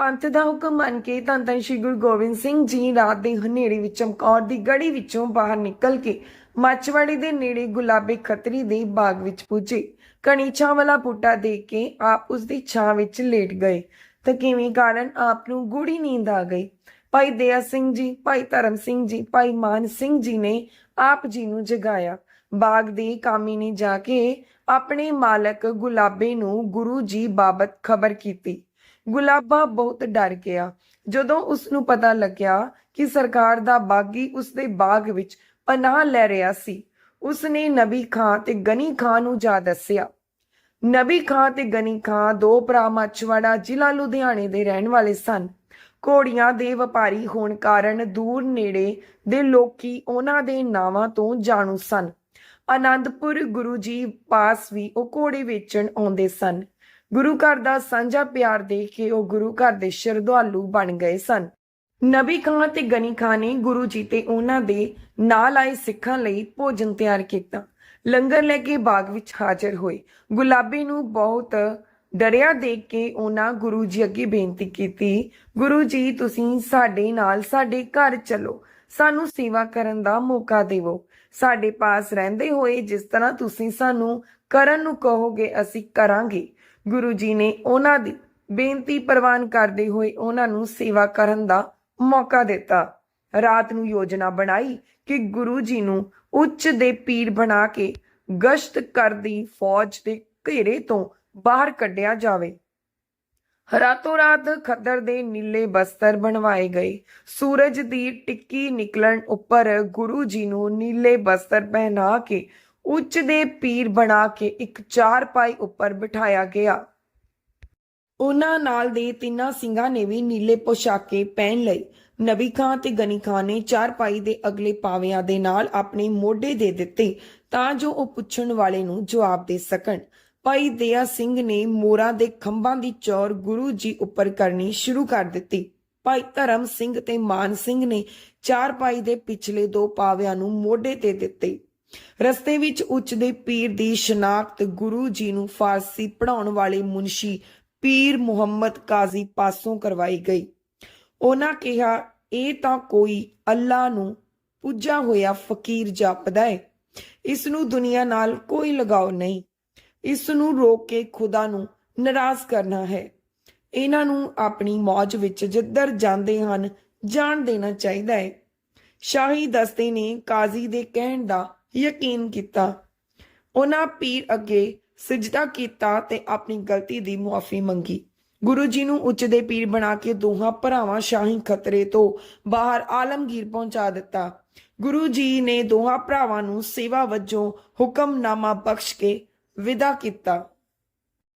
ਪੰਥ ਦਾ ਹੁਕਮ ਮੰਨ ਕੇ ਧੰਨ ਧੰਨ ਸ਼੍ਰੀ ਗੁਰੂ ਗੋਬਿੰਦ ਸਿੰਘ ਜੀ ਰਾਤ ਦੇ ਹਨੇਰੇ ਵਿੱਚ ਚਮਕੌਰ ਦੀ ਗੜੀ ਵਿੱਚੋਂ ਬਾਹਰ ਨਿਕਲ ਕੇ ਮੱਛਵਾੜੀ ਦੇ ਨੇੜੇ ਗੁਲਾਬੀ ਖੱਤਰੀ ਦੇ ਬਾਗ ਵਿੱਚ ਪੁੱਜੇ। ਕਣੀਛਾਂ ਵਾਲਾ ਬੂਟਾ ਦੇਖ ਕੇ ਆਪ ਉਸ ਦੀ ਛਾਂ ਵਿੱਚ ਲੇਟ ਗਏ ਤਾਂ ਕਿਵੇਂ ਕਾਰਨ ਆਪ ਨੂੰ ਗੂੜੀ ਨੀਂਦ ਆ ਗਈ। ਭਾਈ ਦਇਆ ਸਿੰਘ ਜੀ, ਭਾਈ ਧਰਮ ਸਿੰਘ ਜੀ, ਭਾਈ ਮਾਨ ਸਿੰਘ ਜੀ ਨੇ ਆਪ ਜੀ ਨੂੰ ਜਗਾਇਆ। ਬਾਗ ਦੇ ਕਾਮੀ ਨੇ ਜਾ ਕੇ ਆਪਣੇ ਮਾਲਕ ਗੁਲਾਬੇ ਨੂੰ ਗੁਰੂ ਜੀ ਬਾਬਤ ਖਬਰ ਕੀਤੀ। ਗੁਲਾਬਾ ਬਹੁਤ ਡਰ ਗਿਆ। ਜਦੋਂ ਉਸ ਨੂੰ ਪਤਾ ਲੱਗਿਆ ਕਿ ਸਰਕਾਰ ਦਾ ਬਾਗੀ ਉਸ ਦੇ ਬਾਗ ਵਿੱਚ ਪਨਾਹ ਲੈ ਰਿਹਾ ਸੀ ਉਸ ਨੇ ਨਬੀ ਖਾਂ ਤੇ ਗਨੀ ਖਾਂ ਨੂੰ ਜਾ ਦੱਸਿਆ। ਨਬੀ ਖਾਂ ਤੇ ਗਨੀ ਖਾਂ ਦੋ ਭਰਾ ਮਛਵਾੜਾ ਜ਼ਿਲ੍ਹਾ ਲੁਧਿਆਣੇ ਦੇ ਰਹਿਣ ਵਾਲੇ ਸਨ। ਘੋੜੀਆਂ ਦੇ ਵਪਾਰੀ ਹੋਣ ਕਾਰਨ ਦੂਰ ਨੇੜੇ ਦੇ ਲੋਕੀ ਉਹਨਾਂ ਦੇ ਨਾਵਾਂ ਤੋਂ ਜਾਣੂ ਸਨ। ਆਨੰਦਪੁਰ ਗੁਰੂ ਜੀ ਪਾਸ ਵੀ ਉਹ ਘੋੜੇ ਵੇਚਣ ਆਉਂਦੇ ਸਨ। ਗੁਰੂ ਘਰ ਦਾ ਸਾਂਝਾ ਪਿਆਰ ਦੇਖ ਕੇ ਉਹ ਗੁਰੂ ਘਰ ਦੇ ਸ਼ਰਧਾਲੂ ਬਣ ਗਏ ਸਨ। ਨਬੀ ਖਾਂ ਤੇ ਗਨੀ ਖਾਂ ਨੇ ਗੁਰੂ ਜੀ ਤੇ ਉਹਨਾਂ ਦੇ ਨਾਲ ਆਏ ਸਿੱਖਾਂ ਲਈ ਭੋਜਨ ਤਿਆਰ ਕੀਤਾ। ਲੰਗਰ ਲੈ ਕੇ ਬਾਗ ਵਿੱਚ ਹਾਜ਼ਰ ਹੋਏ। ਗੁਲਾਬੀ ਨੂੰ ਬਹੁਤ ਡਰਿਆ ਦੇਖ ਕੇ ਉਹਨਾਂ ਗੁਰੂ ਜੀ ਅੱਗੇ ਬੇਨਤੀ ਕੀਤੀ, ਗੁਰੂ ਜੀ, ਤੁਸੀਂ ਸਾਡੇ ਨਾਲ, ਸਾਡੇ ਘਰ ਚਲੋ। ਸਾਨੂੰ ਸੇਵਾ ਕਰਨ ਦਾ ਮੌਕਾ ਦੇਵੋ। ਸਾਡੇ ਪਾਸ ਰਹਿੰਦੇ ਹੋਏ ਜਿਸ ਤਰ੍ਹਾਂ ਤੁਸੀਂ ਸਾਨੂੰ ਕਰਨ ਨੂੰ ਕਹੋਗੇ, ਅਸੀਂ ਕਰਾਂਗੇ। ਗੁਰੂ ਜੀ ਨੇ ਉਹਨਾਂ ਦੀ ਬੇਨਤੀ ਪ੍ਰਵਾਨ ਕਰਦੇ ਹੋਏ ਉਹਨਾਂ ਨੂੰ ਸੇਵਾ ਕਰਨ ਦਾ ਮੌਕਾ ਦਿੱਤਾ। ਰਾਤ ਨੂੰ ਯੋਜਨਾ ਬਣਾਈ ਕਿ ਗੁਰੂ ਜੀ ਨੂੰ ਉੱਚ ਦੇ ਪੀਰ ਬਣਾ ਕੇ ਗਸ਼ਤ ਕਰਦੀ ਫੌਜ ਦੇ ਘੇਰੇ ਤੋਂ ਬਾਹਰ ਕੱਢਿਆ ਜਾਵੇ। ਰਾਤੋਂ ਰਾਤ ਖੱਦਰ ਦੇ ਨੀਲੇ ਬਸਤਰ ਬਣਵਾਏ ਗਏ। ਸੂਰਜ ਦੀ ਟਿੱਕੀ ਨਿਕਲਣ ਉੱਪਰ ਗੁਰੂ ਜੀ ਨੂੰ ਨੀਲੇ ਬਸਤਰ ਪਹਿਨਾ ਕੇ ਉੱਚ ਦੇ ਪੀਰ ਬਣਾ ਕੇ ਇੱਕ ਚਾਰ ਪਾਈ ਉੱਪਰ ਬਿਠਾਇਆ ਗਿਆ। ਉਹਨਾਂ ਨਾਲ ਦੇ ਤਿੰਨਾਂ ਸਿੰਘਾਂ ਨੇ ਵੀ ਨੀਲੇ ਪੋਸ਼ਾਕੇ ਪਹਿਨ ਲਈ ਨਬੀ ਖਾਂ ਤੇ ਗਨੀ ਖਾਂ ਨੇ ਚਾਰ ਦੇ ਅਗਲੇ ਪਾਵਿਆਂ ਦੇ ਨਾਲ ਆਪਣੇ ਮੋਢੇ ਦੇ ਦਿੱਤੇ ਤਾਂ ਜੋ ਉਹ ਪੁੱਛਣ ਵਾਲੇ ਨੂੰ ਜਵਾਬ ਦੇ ਸਕਣ। ਭਾਈ ਦਇਆ ਸਿੰਘ ਨੇ ਮੋਰਾਂ ਦੇ ਖੰਭਾਂ ਦੀ ਚੌਰ ਗੁਰੂ ਜੀ ਉੱਪਰ ਕਰਨੀ ਸ਼ੁਰੂ ਕਰ ਦਿੱਤੀ। ਭਾਈ ਧਰਮ ਸਿੰਘ ਤੇ ਮਾਨ ਸਿੰਘ ਨੇ ਚਾਰ ਪਾਈ ਦੇ ਪਿਛਲੇ ਦੋ ਪਾਵਿਆਂ ਨੂੰ ਮੋਢੇ ਤੇ ਦਿੱਤੇ। ਰਸਤੇ ਵਿੱਚ ਉੱਚ ਦੇ ਪੀਰ ਦੀ ਸ਼ਨਾਖਤ ਗੁਰੂ ਜੀ ਨੂੰ ਫਾਰਸੀ ਪੜਾਉਣ ਵਾਲੇ ਮੁਨਸ਼ੀ ਪੀਰ ਮੁਹੰਮਦ ਕਾਜ਼ੀ ਪਾਸੋਂ ਕਰਵਾਈ ਗਈ। ਉਹਨਾਂ ਕਿਹਾ, ਇਹ ਤਾਂ ਕੋਈ ਅੱਲਾ ਨੂੰ ਪੁੱਜਾ ਹੋਇਆ ਫਕੀਰ ਜਾਪਦਾ ਹੈ ਇਸ ਨੂੰ ਦੁਨੀਆ ਨਾਲ ਕੋਈ ਲਗਾਓ ਨਹੀਂ। ਇਸ ਨੂੰ ਰੋਕ ਕੇ ਖੁਦਾ ਨੂੰ ਨਾਰਾਜ਼ ਕਰਨਾ ਹੈ। ਇਹਨਾਂ ਨੂੰ ਆਪਣੀ ਮੌਜ ਵਿੱਚ ਜਿੱਧਰ ਜਾਂਦੇ ਹਨ, ਜਾਣ ਦੇਣਾ ਚਾਹੀਦਾ ਹੈ ਸ਼ਾਹੀ ਦਸਤੇ ਨੇ ਕਾਜ਼ੀ ਦੇ ਕਹਿਣ ਦਾ ਯਕੀਨ ਕੀਤਾ। ਉਹਨਾਂ ਪੀਰ ਅੱਗੇ ਸਜਦਾ ਕੀਤਾ ਤੇ ਆਪਣੀ ਗਲਤੀ ਦੀ ਮੁਆਫੀ ਮੰਗੀ। ਗੁਰੂ ਜੀ ਨੂੰ ਉੱਚ ਦੇ ਪੀਰ ਬਣਾ ਕੇ ਦੋਹਾਂ ਭਰਾਵਾਂ ਸ਼ਾਹੀ ਖਤਰੇ ਤੋਂ ਬਾਹਰ ਆਲਮਗੀਰ ਪਹੁੰਚਾ ਦਿੱਤਾ। ਗੁਰੂ ਜੀ ਨੇ ਦੋਹਾਂ ਭਰਾਵਾਂ ਨੂੰ ਸੇਵਾ ਵਜੋਂ ਹੁਕਮਨਾਮਾ ਬਖਸ਼ ਕੇ ਵਿਦਾ ਕੀਤਾ।